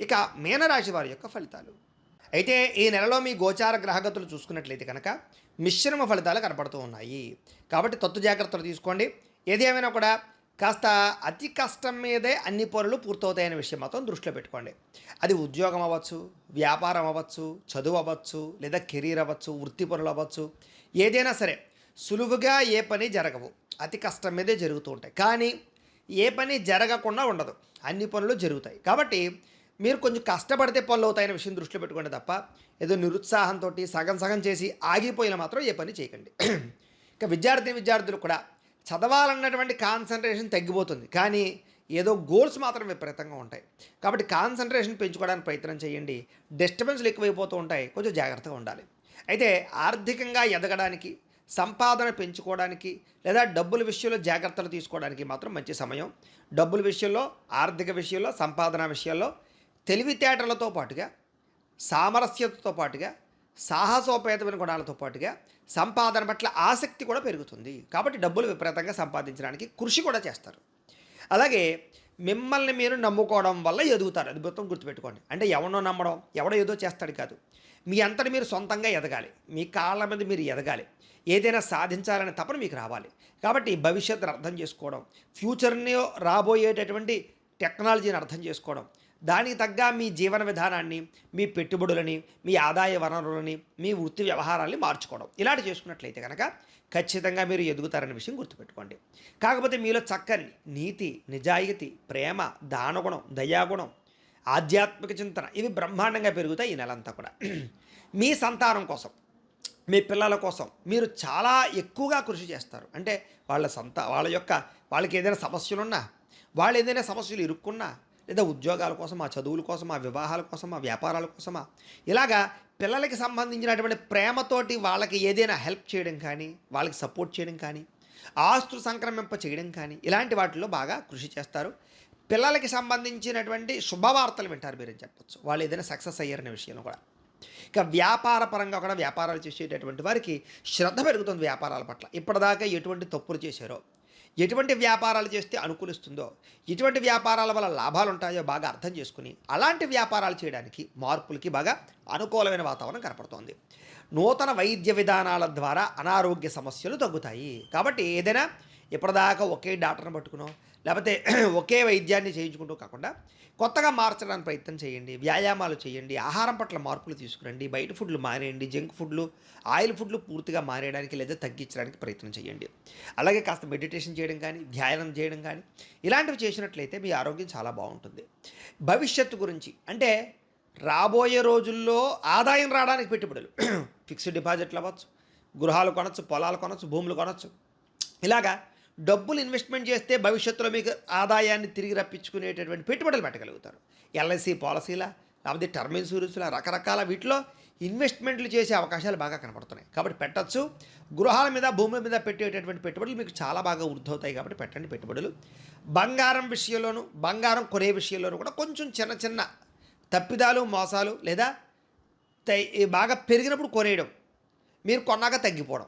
ఇక మీనరాశి వారి యొక్క ఫలితాలు. అయితే ఈ నెలలో మీ గోచార గ్రహగతులు చూసుకున్నట్లయితే కనుక మిశ్రమ ఫలితాలు కనపడుతూ ఉన్నాయి. కాబట్టి తత్తు జాగ్రత్తలు తీసుకోండి. ఏది ఏమైనా కూడా కాస్త అతి కష్టం మీదే అన్ని పనులు పూర్తవుతాయనే విషయం మాత్రం దృష్టిలో పెట్టుకోండి. అది ఉద్యోగం అవ్వచ్చు వ్యాపారం అవ్వచ్చు చదువు అవ్వచ్చు లేదా కెరీర్ అవ్వచ్చు వృత్తి పనులు అవ్వచ్చు ఏదైనా సరే సులువుగా ఏ పని జరగవు. అతి కష్టం మీదే జరుగుతూ ఉంటాయి. కానీ ఏ పని జరగకుండా ఉండదు. అన్ని పనులు జరుగుతాయి. కాబట్టి మీరు కొంచెం కష్టపడితే పనులు అవుతాయనే విషయం దృష్టిలో పెట్టుకోండి తప్ప ఏదో నిరుత్సాహంతో సగం సగం చేసి ఆగిపోయిన మాత్రం ఏ పని చేయకండి. ఇక విద్యార్థి విద్యార్థులు కూడా చదవాలన్నటువంటి కాన్సన్ట్రేషన్ తగ్గిపోతుంది. కానీ ఏదో గోల్స్ మాత్రం విపరీతంగా ఉంటాయి. కాబట్టి కాన్సన్ట్రేషన్ పెంచుకోవడానికి ప్రయత్నం చేయండి. డిస్టర్బెన్స్లు ఎక్కువైపోతూ ఉంటాయి. కొంచెం జాగ్రత్తగా ఉండాలి. అయితే ఆర్థికంగా ఎదగడానికి సంపాదన పెంచుకోవడానికి లేదా డబ్బుల విషయంలో జాగ్రత్తలు తీసుకోవడానికి మాత్రం మంచి సమయం. డబ్బుల విషయంలో ఆర్థిక విషయంలో సంపాదన విషయాల్లో తెలివితేటలతో పాటుగా సామరస్యతతో పాటుగా సాహసోపేతమైన గుణాలతో పాటుగా సంపాదన పట్ల ఆసక్తి కూడా పెరుగుతుంది. కాబట్టి డబ్బులు విపరీతంగా సంపాదించడానికి కృషి కూడా చేస్తారు. అలాగే మిమ్మల్ని మీరు నమ్ముకోవడం వల్ల ఎదుగుతారు. అది మొత్తం గుర్తుపెట్టుకోండి. అంటే ఎవడో నమ్మడం ఎవడో ఏదో చేస్తాడు కాదు. మీ అంతటి మీరు సొంతంగా ఎదగాలి. మీ కాళ్ళ మీద మీరు ఎదగాలి. ఏదైనా సాధించాలనే తపన మీకు రావాలి. కాబట్టి భవిష్యత్తును అర్థం చేసుకోవడం ఫ్యూచర్ని రాబోయేటటువంటి టెక్నాలజీని అర్థం చేసుకోవడం దానికి తగ్గ మీ జీవన విధానాన్ని మీ పెట్టుబడులని మీ ఆదాయ వనరులని మీ వృత్తి వ్యవహారాల్ని మార్చుకోవడం. ఇలాంటి చేసుకున్నట్లయితే కనుక ఖచ్చితంగా మీరు ఎదుగుతారనే విషయం గుర్తుపెట్టుకోండి. కాకపోతే మీలో చక్కని నీతి నిజాయితీ ప్రేమ దానగుణం దయాగుణం ఆధ్యాత్మిక చింతన ఇవి బ్రహ్మాండంగా పెరుగుతాయి ఈ నెలంతా కూడా. మీ సంతానం కోసం మీ పిల్లల కోసం మీరు చాలా ఎక్కువగా కృషి చేస్తారు. అంటే వాళ్ళ సంత వాళ్ళ యొక్క వాళ్ళకి ఏదైనా సమస్యలున్నా వాళ్ళు ఏదైనా సమస్యలు ఇరుక్కున్నా లేదా ఉద్యోగాల కోసం ఆ చదువుల కోసం ఆ వివాహాల కోసం ఆ వ్యాపారాల కోసమా ఇలాగా పిల్లలకి సంబంధించినటువంటి ప్రేమతోటి వాళ్ళకి ఏదైనా హెల్ప్ చేయడం కానీ వాళ్ళకి సపోర్ట్ చేయడం కానీ ఆస్తులు సంక్రమింప చేయడం కానీ ఇలాంటి వాటిలో బాగా కృషి చేస్తారు. పిల్లలకి సంబంధించినటువంటి శుభవార్తలు వింటారు మీరు చెప్పొచ్చు. వాళ్ళు ఏదైనా సక్సెస్ అయ్యారనే విషయంలో కూడా. ఇక వ్యాపార పరంగా కూడా వ్యాపారాలు చేసేటటువంటి వారికి శ్రద్ధ పెరుగుతుంది వ్యాపారాల పట్ల. ఇప్పటిదాకా ఎటువంటి తప్పులు చేశారో ఎటువంటి వ్యాపారాలు చేస్తే అనుకూలిస్తుందో ఎటువంటి వ్యాపారాల వల్ల లాభాలు ఉంటాయో బాగా అర్థం చేసుకుని అలాంటి వ్యాపారాలు చేయడానికి మార్పులకి బాగా అనుకూలమైన వాతావరణం కనపడుతోంది. నూతన వైద్య విధానాల ద్వారా అనారోగ్య సమస్యలు తగ్గుతాయి. కాబట్టి ఏదైనా ఇప్పటిదాకా ఒకే డాక్టర్ని పట్టుకునో లేకపోతే ఒకే వైద్యాన్ని చేయించుకుంటూ కాకుండా కొత్తగా మార్చడానికి ప్రయత్నం చేయండి వ్యాయామాలు చేయండి ఆహారం పట్ల మార్పులు తీసుకురండి బయట ఫుడ్లు మానేయండి జంక్ ఫుడ్లు ఆయిల్ ఫుడ్లు పూర్తిగా మానేయడానికి లేదా తగ్గించడానికి ప్రయత్నం చేయండి. అలాగే కాస్త మెడిటేషన్ చేయడం కానీ ధ్యానం చేయడం కానీ ఇలాంటివి చేసినట్లయితే మీ ఆరోగ్యం చాలా బాగుంటుంది. భవిష్యత్తు గురించి అంటే రాబోయే రోజుల్లో ఆదాయం రావడానికి పెట్టుబడులు. ఫిక్స్డ్ డిపాజిట్లు అవ్వచ్చు గృహాలు కొనచ్చు పొలాలు కొనచ్చు భూములు కొనవచ్చు ఇలాగా డబ్బులు ఇన్వెస్ట్మెంట్ చేస్తే భవిష్యత్తులో మీకు ఆదాయాన్ని తిరిగి రప్పించుకునేటటువంటి పెట్టుబడులు పెట్టగలుగుతారు. ఎల్ఐసి పాలసీలా లేకపోతే టర్మ్ ఇన్సూరెన్స్లా రకరకాల వీటిలో ఇన్వెస్ట్మెంట్లు చేసే అవకాశాలు బాగా కనపడుతున్నాయి. కాబట్టి పెట్టచ్చు. గృహాల మీద భూముల మీద పెట్టేటటువంటి పెట్టుబడులు మీకు చాలా బాగా వృద్ధవుతాయి కాబట్టి పెట్టండి పెట్టుబడులు. బంగారం విషయంలోనూ బంగారం కొనే విషయంలోనూ కూడా కొంచెం చిన్న చిన్న తప్పిదాలు మోసాలు లేదా బాగా పెరిగినప్పుడు కొనేయడం. మీరు కొన్నాక తగ్గిపోవడం.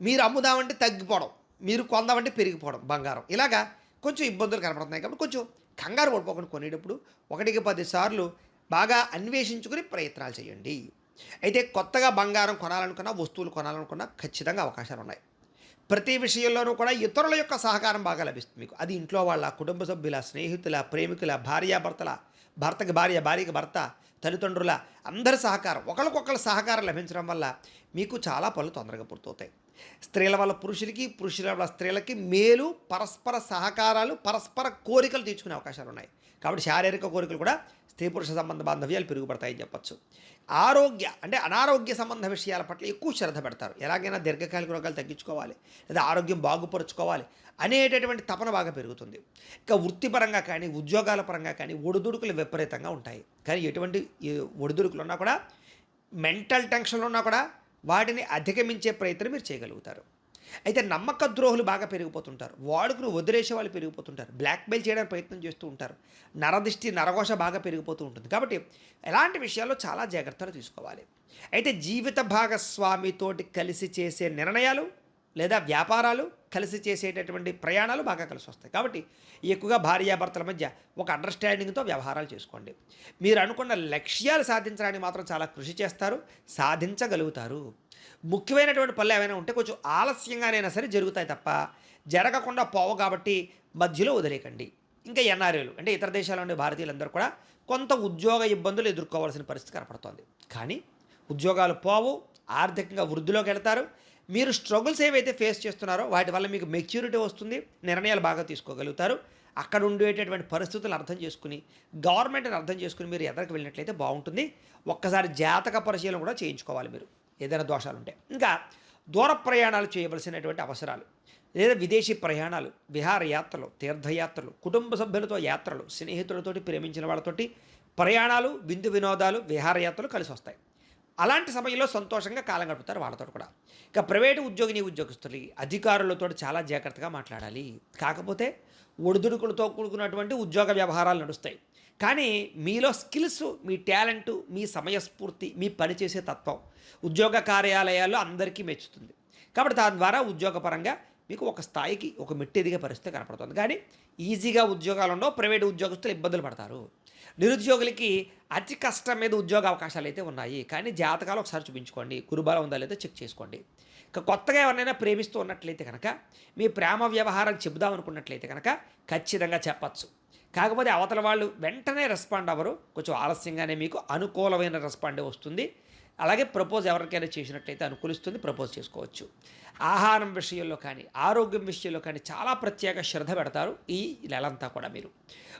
మీరు అమ్ముదామంటే తగ్గిపోవడం. మీరు కొందామంటే పెరిగిపోవడం బంగారం. ఇలాగా కొంచెం ఇబ్బందులు కనపడుతున్నాయి కాబట్టి కొంచెం కంగారు పడిపోకుండా కొనేటప్పుడు ఒకటికి పది సార్లు బాగా అన్వేషించుకుని ప్రయత్నాలు చేయండి. అయితే కొత్తగా బంగారం కొనాలనుకున్నా వస్తువులు కొనాలనుకున్నా ఖచ్చితంగా అవకాశాలు ఉన్నాయి. ప్రతి విషయంలోనూ కూడా ఇతరుల యొక్క సహకారం బాగా లభిస్తుంది మీకు. అది ఇంట్లో వాళ్ళ కుటుంబ సభ్యుల స్నేహితుల ప్రేమికుల భార్యాభర్తల భర్తకి భార్య భార్యకి భర్త తల్లిదండ్రుల అందరి సహకారం ఒకరికొకరు సహకారం లభించడం వల్ల మీకు చాలా పనులు తొందరగా పూర్తవుతాయి. స్త్రీల వల్ల పురుషులకి పురుషుల వల్ల స్త్రీలకి మేలు పరస్పర సహకారాలు పరస్పర కోరికలు తీర్చుకునే అవకాశాలు ఉన్నాయి. కాబట్టి శారీరక కోరికలు కూడా స్త్రీ పురుష సంబంధ బాంధవ్యాలు పెరుగుపడతాయని చెప్పచ్చు. ఆరోగ్య అంటే అనారోగ్య సంబంధ విషయాల పట్ల ఎక్కువ శ్రద్ధ పెడతారు. ఎలాగైనా దీర్ఘకాలిక రోగాలు తగ్గించుకోవాలి లేదా ఆరోగ్యం బాగుపరుచుకోవాలి అనేటటువంటి తపన బాగా పెరుగుతుంది. ఇక వృత్తిపరంగా కానీ ఉద్యోగాల పరంగా కానీ ఒడిదుడుకులు విపరీతంగా ఉంటాయి. కానీ ఎటువంటి ఒడిదుడుకులు ఉన్నా కూడా మెంటల్ టెన్షన్లు ఉన్నా కూడా వాటిని అధిగమించే ప్రయత్నం మీరు చేయగలుగుతారు. అయితే నమ్మక ద్రోహులు బాగా పెరిగిపోతుంటారు. వాడుకును వదిలేసే వాళ్ళు పెరిగిపోతుంటారు. బ్లాక్మెయిల్ చేయడానికి ప్రయత్నం చేస్తూ ఉంటారు. నరదిష్టి నరఘోష బాగా పెరిగిపోతూ ఉంటుంది. కాబట్టి ఎలాంటి విషయాల్లో చాలా జాగ్రత్తలు తీసుకోవాలి. అయితే జీవిత భాగస్వామితోటి కలిసి చేసే నిర్ణయాలు లేదా వ్యాపారాలు కలిసి చేసేటటువంటి ప్రయాణాలు బాగా కలిసి వస్తాయి. కాబట్టి ఎక్కువగా భార్యాభర్తల మధ్య ఒక అండర్స్టాండింగ్తో వ్యవహారాలు చేసుకోండి. మీరు అనుకున్న లక్ష్యాలు సాధించడానికి మాత్రం చాలా కృషి చేస్తారు సాధించగలుగుతారు. ముఖ్యమైనటువంటి పనులు ఏమైనా ఉంటే కొంచెం ఆలస్యంగానైనా సరే జరుగుతాయి తప్ప జరగకుండా పోవు కాబట్టి మధ్యలో వదిలేకండి ఇంకా ఎన్ఆర్ఏలు అంటే ఇతర దేశాల్లో ఉండే భారతీయులందరూ కూడా కొంత ఉద్యోగ ఇబ్బందులు ఎదుర్కోవాల్సిన పరిస్థితి కనపడుతోంది. కానీ ఉద్యోగాలు పోవు ఆర్థికంగా వృద్ధిలోకి వెళ్తారు మీరు స్ట్రగుల్స్ ఏవైతే ఫేస్ చేస్తున్నారో వాటి వల్ల మీకు మెచ్యూరిటీ వస్తుంది నిర్ణయాలు బాగా తీసుకోగలుగుతారు. అక్కడ ఉండేటటువంటి పరిస్థితులు అర్థం చేసుకుని గవర్నమెంట్ని అర్థం చేసుకుని మీరు ఎదరికి వెళ్ళినట్లయితే బాగుంటుంది. ఒక్కసారి జాతక పరిశీలన కూడా చేయించుకోవాలి మీరు ఏదైనా దోషాలు ఉంటే ఇంకా దూర ప్రయాణాలు చేయవలసినటువంటి అవసరాలు లేదా విదేశీ ప్రయాణాలు విహారయాత్రలు తీర్థయాత్రలు కుటుంబ సభ్యులతో యాత్రలు స్నేహితులతోటి ప్రేమించిన వాళ్ళతోటి ప్రయాణాలు విందు వినోదాలు విహారయాత్రలు కలిసి వస్తాయి అలాంటి సమయంలో సంతోషంగా కాలం గడుపుతారు వాళ్ళతో కూడా. ఇక ప్రైవేటు ఉద్యోగిని ఉద్యోగస్తులు అధికారులతో చాలా జాగ్రత్తగా మాట్లాడాలి. కాకపోతే ఒడిదుడుకులతో కూడుకున్నటువంటి ఉద్యోగ వ్యవహారాలు నడుస్తాయి. కానీ మీలో స్కిల్స్ మీ టాలెంట్ మీ సమయస్ఫూర్తి మీ పనిచేసే తత్వం ఉద్యోగ కార్యాలయాల్లో అందరికీ మెచ్చుతుంది. కాబట్టి దాని ద్వారా ఉద్యోగపరంగా మీకు ఒక స్థాయికి ఒక మెట్టెదిగే పరిస్థితి కనపడుతుంది. కానీ ఈజీగా ఉద్యోగాలు ఉండవు ప్రైవేట్ ఉద్యోగస్తులు ఇబ్బందులు పడతారు. నిరుద్యోగులకి అతి కష్టం మీద ఉద్యోగ అవకాశాలు అయితే ఉన్నాయి. కానీ జాతకాలు ఒకసారి చూపించుకోండి. గురుబలం ఉందా లేదో చెక్ చేసుకోండి. ఇక కొత్తగా ఎవరినైనా ప్రేమిస్తూ ఉన్నట్లయితే కనుక మీ ప్రేమ వ్యవహారం చెబుదాం అనుకున్నట్లయితే కనుక ఖచ్చితంగా చెప్పచ్చు. కాకపోతే అవతల వాళ్ళు వెంటనే రెస్పాండ్ అవ్వరు. కొంచెం ఆలస్యంగానే మీకు అనుకూలమైన రెస్పాండే వస్తుంది. అలాగే ప్రపోజ్ ఎవరికైనా చేసినట్లయితే అనుకూలిస్తుంది ప్రపోజ్ చేసుకోవచ్చు. ఆహారం విషయంలో కానీ ఆరోగ్యం విషయంలో కానీ చాలా ప్రత్యేక శ్రద్ధ పెడతారు ఈ నెలంతా కూడా మీరు.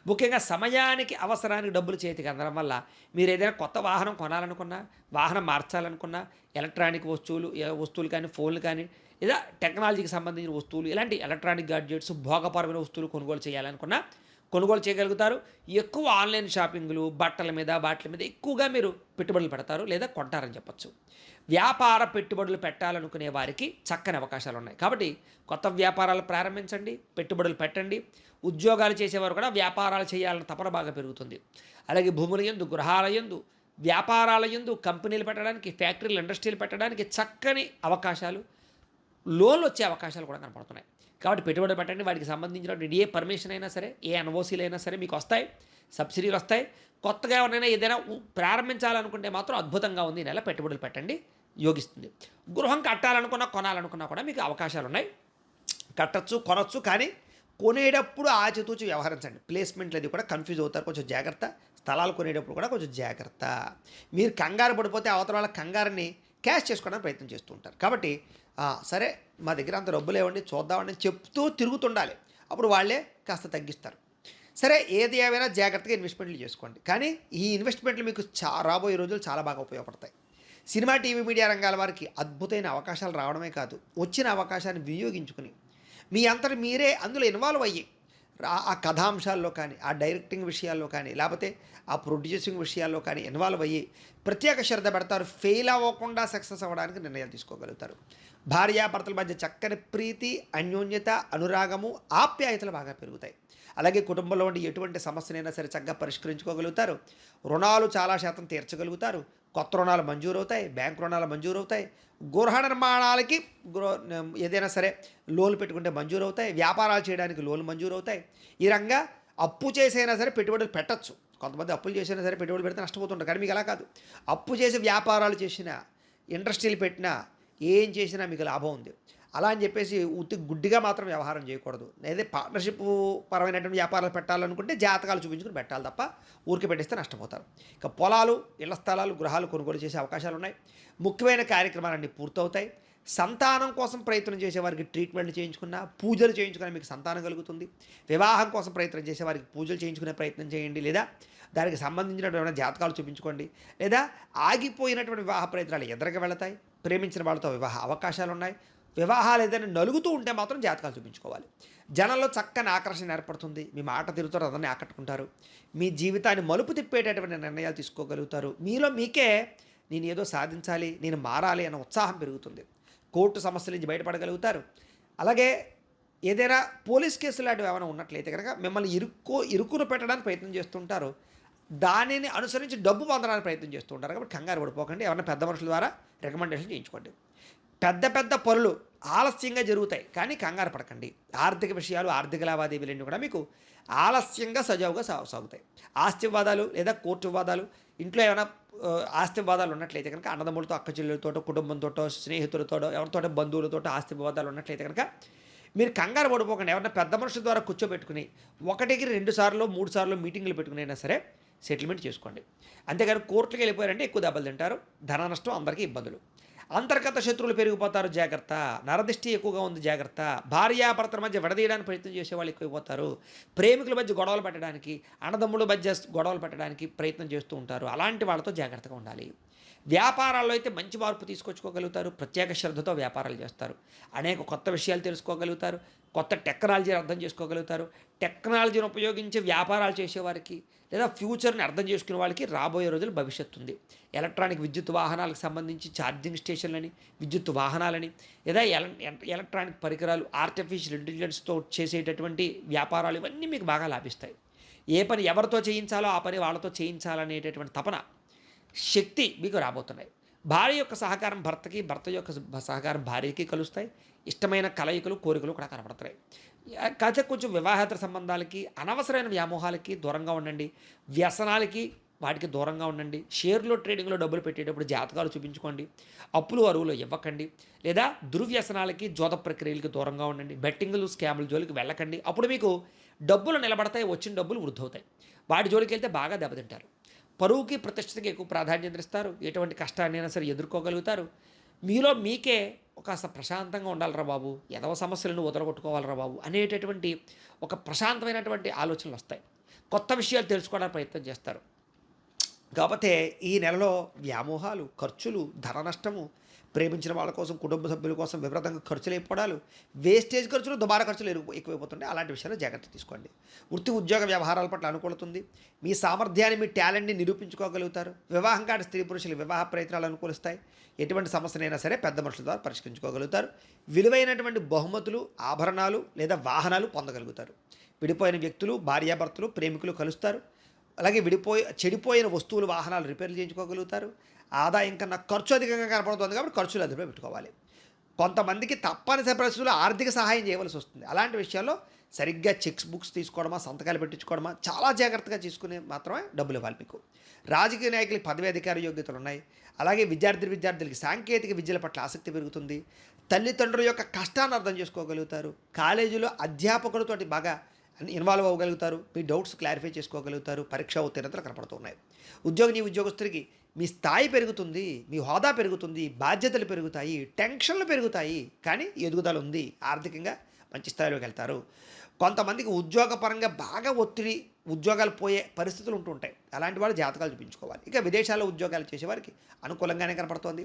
ముఖ్యంగా సమయానికి అవసరానికి డబ్బులు చేతికి అందడం వల్ల మీరు ఏదైనా కొత్త వాహనం కొనాలనుకున్నా వాహనం మార్చాలనుకున్నా ఎలక్ట్రానిక్ వస్తువులు ఏ వస్తువులు కానీ ఫోన్లు కానీ లేదా టెక్నాలజీకి సంబంధించిన వస్తువులు ఇలాంటి ఎలక్ట్రానిక్ గాడ్జెట్స్ భోగపరమైన వస్తువులు కొనుగోలు చేయాలనుకున్నా కొనుగోలు చేయగలుగుతారు. ఎక్కువ ఆన్లైన్ షాపింగ్లు బట్టల మీద వాటి మీద ఎక్కువగా మీరు పెట్టుబడులు పెడతారు లేదా కొంటారని చెప్పొచ్చు. వ్యాపార పెట్టుబడులు పెట్టాలనుకునే వారికి చక్కని అవకాశాలు ఉన్నాయి. కాబట్టి కొత్త వ్యాపారాలు ప్రారంభించండి పెట్టుబడులు పెట్టండి. ఉద్యోగాలు చేసేవారు కూడా వ్యాపారాలు చేయాలని తపన బాగా పెరుగుతుంది. అలాగే భూముల ఎందు గృహాల ఎందు వ్యాపారాల ఎందు కంపెనీలు పెట్టడానికి ఫ్యాక్టరీలు ఇండస్ట్రీలు పెట్టడానికి చక్కని అవకాశాలు లోన్లు వచ్చే అవకాశాలు కూడా కనపడుతున్నాయి. కాబట్టి పెట్టుబడి పెట్టండి. వాటికి సంబంధించినటువంటి ఏ పర్మిషన్ అయినా సరే ఏ ఎన్ఓసీలు అయినా సరే మీకు వస్తాయి. సబ్సిడీలు వస్తాయి. కొత్తగా ఎవరైనా ఏదైనా ప్రారంభించాలనుకుంటే మాత్రం అద్భుతంగా ఉంది. ఈ నెల పెట్టుబడులు పెట్టండి. యోగిస్తుంది. గృహం కట్టాలనుకున్నా కొనాలనుకున్నా కూడా మీకు అవకాశాలు ఉన్నాయి. కట్టచ్చు కొనచ్చు కానీ కొనేటప్పుడు ఆచితూచి వ్యవహరించండి. ప్లేస్మెంట్లు అది కూడా కన్ఫ్యూజ్ అవుతారు. కొంచెం జాగ్రత్త. స్థలాలు కొనేటప్పుడు కూడా కొంచెం జాగ్రత్త. మీరు కంగారు పడిపోతే అవతల వాళ్ళ కంగారుని క్యాష్ చేసుకోవడానికి ప్రయత్నం చేస్తూ ఉంటారు. కాబట్టి సరే మా దగ్గర అంత డబ్బులు ఇవ్వండి చూద్దామని చెప్తూ తిరుగుతుండాలి. అప్పుడు వాళ్ళే కాస్త తగ్గిస్తారు. సరే ఏది ఏమైనా జాగ్రత్తగా ఇన్వెస్ట్మెంట్లు చేసుకోండి. కానీ ఈ ఇన్వెస్ట్మెంట్లు మీకు చా రాబోయే రోజులు చాలా బాగా ఉపయోగపడతాయి. సినిమా టీవీ మీడియా రంగాల వారికి అద్భుతమైన అవకాశాలు రావడమే కాదు వచ్చిన అవకాశాన్ని వినియోగించుకుని మీ అంతటి మీరే అందులో ఇన్వాల్వ్ అయ్యి ఆ- కథాంశాల్లో కానీ ఆ డైరెక్టింగ్ విషయాల్లో కానీ లేకపోతే ఆ ప్రొడ్యూసింగ్ విషయాల్లో కానీ ఇన్వాల్వ్ అయ్యి ప్రత్యేక శ్రద్ధ పెడతారు ఫెయిల్ అవ్వకుండా సక్సెస్ అవ్వడానికి నిర్ణయాలు తీసుకోగలుగుతారు. భార్యాభర్తల మధ్య చక్కని ప్రీతి అన్యోన్యత అనురాగము ఆప్యాయతలు బాగా పెరుగుతాయి. అలాగే కుటుంబంలో ఉండి ఎటువంటి సమస్యనైనా సరే చక్కగా పరిష్కరించుకోగలుగుతారు. రుణాలు చాలా శాతం తీర్చగలుగుతారు. కొత్త రుణాలు మంజూరవుతాయి బ్యాంక్ రుణాలు మంజూరవుతాయి. గృహ నిర్మాణాలకి గృహ ఏదైనా సరే లోన్లు పెట్టుకుంటే మంజూరవుతాయి వ్యాపారాలు చేయడానికి లోన్లు మంజూరవుతాయి. ఈ రంగా అప్పు చేసైనా సరే పెట్టుబడులు పెట్టచ్చు. కొంతమంది అప్పులు చేసినా సరే పెట్టుబడులు పెడితే నష్టపోతుంటారు కానీ మీకు అలా కాదు. అప్పు చేసి వ్యాపారాలు చేసినా ఇండస్ట్రీలు పెట్టినా ఏం చేసినా మీకు లాభం ఉంది. అలా అని చెప్పేసి ఉత్తి గుడ్డిగా మాత్రం వ్యవహారం చేయకూడదు. లేదా పార్ట్నర్షిప్ పరమైనటువంటి వ్యాపారాలు పెట్టాలనుకుంటే జాతకాలు చూపించుకుని పెట్టాలి తప్ప ఊరికి పెట్టిస్తే నష్టపోతారు. ఇక పొలాలు ఇళ్ళ స్థలాలు గృహాలు కొనుగోలు చేసే అవకాశాలు ఉన్నాయి. ముఖ్యమైన కార్యక్రమాలన్నీ పూర్తవుతాయి. సంతానం కోసం ప్రయత్నం చేసే వారికి ట్రీట్మెంట్లు చేయించుకున్నా పూజలు చేయించుకున్నా మీకు సంతానం కలుగుతుంది. వివాహం కోసం ప్రయత్నం చేసే వారికి పూజలు చేయించుకునే ప్రయత్నం చేయండి. లేదా దానికి సంబంధించినటువంటి జాతకాలు చూపించుకోండి. లేదా ఆగిపోయినటువంటి వివాహ ప్రయత్నాలు ఎదురుగా వెళతాయి. ప్రేమించిన వాళ్ళతో వివాహ అవకాశాలు ఉన్నాయి. వివాహాలు ఏదైనా నలుగుతూ ఉంటే మాత్రం జాతకాలు చూపించుకోవాలి. జనంలో చక్కని ఆకర్షణ ఏర్పడుతుంది. మీ మాట తిరుగుతారు అదన్నీ ఆకట్టుకుంటారు. మీ జీవితాన్ని మలుపు తిప్పేటటువంటి నిర్ణయాలు తీసుకోగలుగుతారు. మీలో మీకే నేను ఏదో సాధించాలి నేను మారాలి అన్న ఉత్సాహం పెరుగుతుంది. కోర్టు సమస్యల నుంచి బయటపడగలుగుతారు. అలాగే ఏదైనా పోలీస్ కేసులు లాంటివి ఏమైనా ఉన్నట్లయితే కనుక మిమ్మల్ని ఇరుక్కు ఇరుకును పెట్టడానికి ప్రయత్నం చేస్తుంటారు. దానిని అనుసరించి డబ్బు పొందడానికి ప్రయత్నం చేస్తుంటారు. కాబట్టి కంగారు పడిపోకండి. ఎవరైనా పెద్ద మనుషుల ద్వారా రికమెండేషన్ చేయించుకోండి. పెద్ద పెద్ద పనులు ఆలస్యంగా జరుగుతాయి. కానీ కంగారు పడకండి. ఆర్థిక విషయాలు ఆర్థిక లావాదేవీలన్నీ కూడా మీకు ఆలస్యంగా సజావుగా సా- సాగుతాయి. ఆస్తి వివాదాలు లేదా కోర్టు వివాదాలు ఇంట్లో ఏమైనా ఆస్తి వివాదాలు ఉన్నట్లయితే కనుక అన్నదమ్ములతో అక్క చెల్లెలతోటో కుటుంబంతోటో స్నేహితులతోటో ఎవరితోటో బంధువులతోటో ఆస్తి వివాదాలు ఉన్నట్లయితే కనుక మీరు కంగారు పడిపోకండి. ఎవరైనా పెద్ద మనుషుల ద్వారా కూర్చోబెట్టుకుని ఒకటికి రెండు సార్లు మూడు సార్లు మీటింగ్లు పెట్టుకుని అయినా సరే సెటిల్మెంట్ చేసుకోండి. అంతేగాని కోర్టుకి వెళ్ళిపోయారంటే ఎక్కువ దెబ్బలు తింటారు. ధన నష్టం అందరికీ ఇబ్బందులు. అంతర్గత శత్రువులు పెరిగిపోతారు జాగ్రత్త. నరదిష్టి ఎక్కువగా ఉంది జాగ్రత్త. భార్యాభర్తల మధ్య విడదీయడానికి ప్రయత్నం చేసేవాళ్ళు ఎక్కువైపోతారు. ప్రేమికుల మధ్య గొడవలు పెట్టడానికి అన్నదమ్ముల మధ్య గొడవలు పెట్టడానికి ప్రయత్నం చేస్తూ ఉంటారు. అలాంటి వాళ్ళతో జాగ్రత్తగా ఉండాలి. వ్యాపారాల్లో అయితే మంచి మార్పు తీసుకొచ్చుకోగలుగుతారు. ప్రత్యేక శ్రద్ధతో వ్యాపారాలు చేస్తారు. అనేక కొత్త విషయాలు తెలుసుకోగలుగుతారు. కొత్త టెక్నాలజీని అర్థం చేసుకోగలుగుతారు. టెక్నాలజీని ఉపయోగించి వ్యాపారాలు చేసేవారికి లేదా ఫ్యూచర్ని అర్థం చేసుకునే వాళ్ళకి రాబోయే రోజులు భవిష్యత్తు ఉంది. ఎలక్ట్రానిక్ విద్యుత్ వాహనాలకు సంబంధించి ఛార్జింగ్ స్టేషన్లని విద్యుత్ వాహనాలని లేదా ఎలక్ట్రానిక్ పరికరాలు ఆర్టిఫిషియల్ ఇంటెలిజెన్స్తో చేసేటటువంటి వ్యాపారాలు ఇవన్నీ మీకు బాగా లాభిస్తాయి. ఏ పని ఎవరితో చేయించాలో ఆ పని వాళ్ళతో చేయించాలనేటటువంటి తపన శక్తి మీకు రాబోతున్నాయి. భార్య యొక్క సహకారం భర్తకి భర్త యొక్క సహకారం భార్యకి కలుస్తాయి. ఇష్టమైన కలయికలు కోరికలు కూడా కనబడతాయి. కథ కొంచెం వివాహేతర సంబంధాలకి అనవసరమైన వ్యామోహాలకి దూరంగా ఉండండి. వ్యసనాలకి వాటికి దూరంగా ఉండండి. షేర్లో ట్రేడింగ్లో డబ్బులు పెట్టేటప్పుడు జాతకాలు చూపించుకోండి. అప్పులు అరువులు ఇవ్వకండి. లేదా దుర్వ్యసనాలకి జోత ప్రక్రియలకి దూరంగా ఉండండి. బెట్టింగ్లు స్కాముల జోలికి వెళ్ళకండి. అప్పుడు మీకు డబ్బులు నిలబడతాయి వచ్చిన డబ్బులు వృద్ధవుతాయి. వాటి జోలికి వెళ్తే బాగా దెబ్బతింటారు. పరువుకి ప్రతిష్టకి ఎక్కువ ప్రాధాన్యత ఇస్తారు. ఎటువంటి కష్టాన్ని అయినా సరే ఎదుర్కోగలుగుతారు. మీలో మీకే ఒక అసలు ప్రశాంతంగా ఉండాలిరా బాబు. ఎదవ సమస్యలను వదలగొట్టుకోవాలిరా బాబు అనేటటువంటి ఒక ప్రశాంతమైనటువంటి ఆలోచనలు వస్తాయి. కొత్త విషయాలు తెలుసుకోవడానికి ప్రయత్నం చేస్తారు. కాకపోతే ఈ నెలలో వ్యామోహాలు ఖర్చులు ధన నష్టము ప్రేమించిన వాళ్ళ కోసం కుటుంబ సభ్యుల కోసం విపరీతంగా ఖర్చులు అయిపోవడాలు వేస్టేజ్ ఖర్చులు దుబారా ఖర్చులు ఎరుగు ఎక్కువైపోతుంటాయి. అలాంటి విషయాలు జాగ్రత్త తీసుకోండి. వృత్తి ఉద్యోగ వ్యవహారాల పట్ల అనుకూలతుంది. మీ సామర్థ్యాన్ని మీ టాలెంట్ని నిరూపించుకోగలుగుతారు. వివాహం కాని స్త్రీ పురుషులు వివాహ ప్రయత్నాలు అనుకూలిస్తాయి. ఎటువంటి సమస్యనైనా సరే పెద్ద మనుషుల ద్వారా పరిష్కరించుకోగలుగుతారు. విలువైనటువంటి బహుమతులు ఆభరణాలు లేదా వాహనాలు పొందగలుగుతారు. విడిపోయిన వ్యక్తులు భార్యాభర్తలు ప్రేమికులు కలుస్తారు. అలాగే విడిపోయి చెడిపోయిన వస్తువులు వాహనాలు రిపేర్లు చేయించుకోగలుగుతారు. ఆదాయం కన్నా ఖర్చు అధికంగా కనపడుతుంది కాబట్టి ఖర్చులు అదుపులో పెట్టుకోవాలి. కొంతమందికి తప్పనిసరి పరిస్థితుల్లో ఆర్థిక సహాయం చేయవలసి వస్తుంది. అలాంటి విషయాల్లో సరిగ్గా చెక్స్ బుక్స్ తీసుకోవడమా సంతకాలు పెట్టించుకోవడమా చాలా జాగ్రత్తగా తీసుకుని మాత్రమే డబ్బులు ఇవ్వాలి మీకు. రాజకీయ నాయకులకి పదవి అధికార యోగ్యతలు ఉన్నాయి. అలాగే విద్యార్థి విద్యార్థులకి సాంకేతిక విద్యల పట్ల ఆసక్తి పెరుగుతుంది. తల్లిదండ్రుల యొక్క కష్టాన్ని అర్థం చేసుకోగలుగుతారు. కాలేజీలో అధ్యాపకులతోటి బాగా ఇన్వాల్వ్ అవ్వగలుగుతారు మీ డౌట్స్ క్లారిఫై చేసుకోగలుగుతారు పరీక్ష ఉత్తీర్ణతలు కనపడుతున్నాయి. ఉద్యోగిని ఉద్యోగస్తుడికి మీ స్థాయి పెరుగుతుంది మీ హోదా పెరుగుతుంది బాధ్యతలు పెరుగుతాయి టెన్షన్లు పెరుగుతాయి కానీ ఎదుగుదల ఉంది ఆర్థికంగా మంచి స్థాయిలోకి వెళ్తారు. కొంతమందికి ఉద్యోగపరంగా బాగా ఒత్తిడి ఉద్యోగాలు పోయే పరిస్థితులు ఉంటుంటాయి అలాంటి వాళ్ళు జాతకాలు చూపించుకోవాలి. ఇక విదేశాల్లో ఉద్యోగాలు చేసేవారికి అనుకూలంగానే కనపడుతోంది.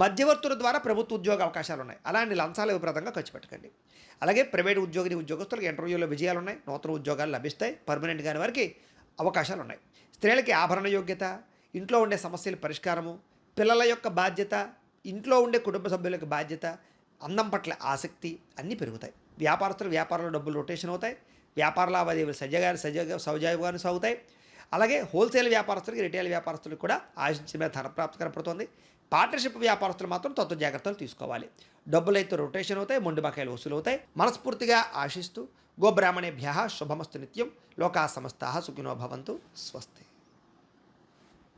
మధ్యవర్తుల ద్వారా ప్రభుత్వ ఉద్యోగ అవకాశాలు ఉన్నాయి అలాంటి లంచాలు విపరీతంగా ఖర్చు పెట్టకండి. అలాగే ప్రైవేట్ ఉద్యోగిని ఉద్యోగస్తులకు ఇంటర్వ్యూలో విజయాలు ఉన్నాయి నూతన ఉద్యోగాలు లభిస్తాయి. పర్మనెంట్ కాని వారికి అవకాశాలు ఉన్నాయి స్త్రీలకి ఆభరణ యోగ్యత ఇంట్లో ఉండే సమస్యల పరిష్కారము పిల్లల యొక్క బాధ్యత ఇంట్లో ఉండే కుటుంబ సభ్యుల యొక్క బాధ్యత అందం పట్ల ఆసక్తి అన్నీ పెరుగుతాయి. వ్యాపారస్తులు వ్యాపారంలో డబ్బులు రొటేషన్ అవుతాయి. వ్యాపార లావాదేవీలు సజగా సజగా సౌజావుగాను సాగుతాయి. అలాగే హోల్సేల్ వ్యాపారస్తులకి రిటైల్ వ్యాపారస్తులకు కూడా ఆశించిన మీద ధనప్రాప్తి కనపడుతుంది. పార్ట్నర్షిప్ వ్యాపారస్తులు మాత్రం తత్వ జాగ్రత్తలు తీసుకోవాలి. డబ్బులైతే రొటేషన్ అవుతాయి మొండి బకాయిలు వసూలు అవుతాయి మనస్ఫూర్తిగా ఆశిస్తూ గోబ్రాహ్మణేభ్య శుభమస్తు నిత్యం. లోకా సమస్త సుఖినో భవంతు. స్వస్తి.